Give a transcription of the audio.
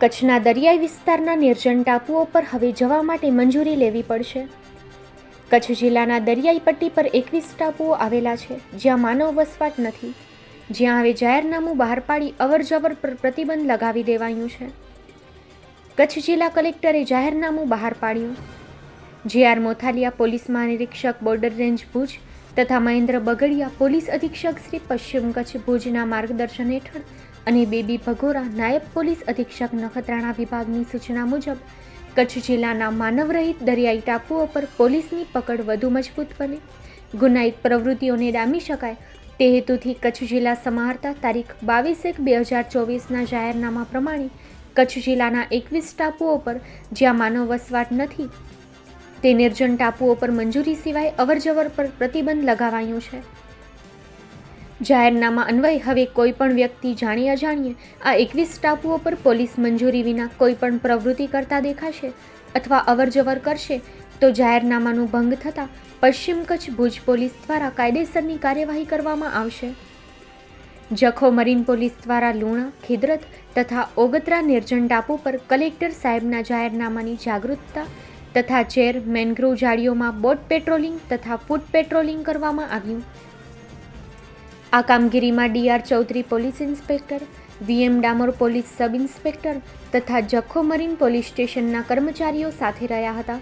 કચ્છના દરિયાઈ વિસ્તારના નિર્જન ટાપુઓ પર હવે જવા માટે મંજૂરી લેવી પડશે. કચ્છ જિલ્લાના દરિયાઈ પટ્ટી પર એકવીસ ટાપુઓ આવેલા છે, જ્યાં માનવ વસવાટ નથી. જ્યાં હવે જાહેરનામું બહાર પાડી અવરજવર પર પ્રતિબંધ લગાવી દેવાયું છે. કચ્છ જિલ્લા કલેક્ટરે જાહેરનામું બહાર પાડ્યું. જે આર મોથાલિયા પોલીસ મહાનિરીક્ષક બોર્ડર રેન્જ ભુજ તથા મહેન્દ્ર બગડિયા પોલીસ અધિક્ષક શ્રી પશ્ચિમ કચ્છ ભુજના માર્ગદર્શન હેઠળ અને બેબી ભગોરા નાયબ પોલીસ અધિક્ષક નખત્રાણા વિભાગની સૂચના મુજબ, કચ્છ જિલ્લાના માનવરહિત દરિયાઈ ટાપુઓ પર પોલીસની પકડ વધુ મજબૂત બને. ગુનાહિત પ્રવૃત્તિઓને ડામી શકાય. તે હેતુથી કચ્છ જિલ્લા સમાહર્તા તારીખ બાવીસ એક બે હજાર ચોવીસના જાહેરનામા પ્રમાણે કચ્છ જિલ્લાના એકવીસ ટાપુઓ પર જ્યાં માનવ વસવાટ નથી, તે નિર્જન ટાપુઓ પર મંજૂરી સિવાય અવરજવર પર પ્રતિબંધ લગાવાયું છે. જાહેરનામા અન્વયે હવે કોઈ પણ વ્યક્તિ જાણી અજાણીએ. આ એકવીસ ટાપુઓ પર પોલીસ મંજૂરી વિના કોઈ પણ પ્રવૃત્તિ કરતા દેખાશે અથવા અવરજવર કરશે તો જાહેરનામાનું ભંગ થતાં પશ્ચિમ કચ્છ ભુજ પોલીસ દ્વારા કાયદેસરની કાર્યવાહી કરવામાં આવશે. જખો મરીન પોલીસ દ્વારા લુણા, ખિદરત તથા ઓગત્રા નિર્જન ટાપુ પર કલેક્ટર સાહેબના જાહેરનામાની જાગૃતતા તથા ચેર મેનગ્રોવ જાળીઓમાં બોટ પેટ્રોલિંગ તથા ફૂટ પેટ્રોલિંગ કરવામાં આવ્યું. આ કામગીરીમાં DR Chaudhary police inspector VM Damor police sub inspector તથા જખો મરીન પોલીસ સ્ટેશનના કર્મચારીઓ સાથે રહ્યા હતા.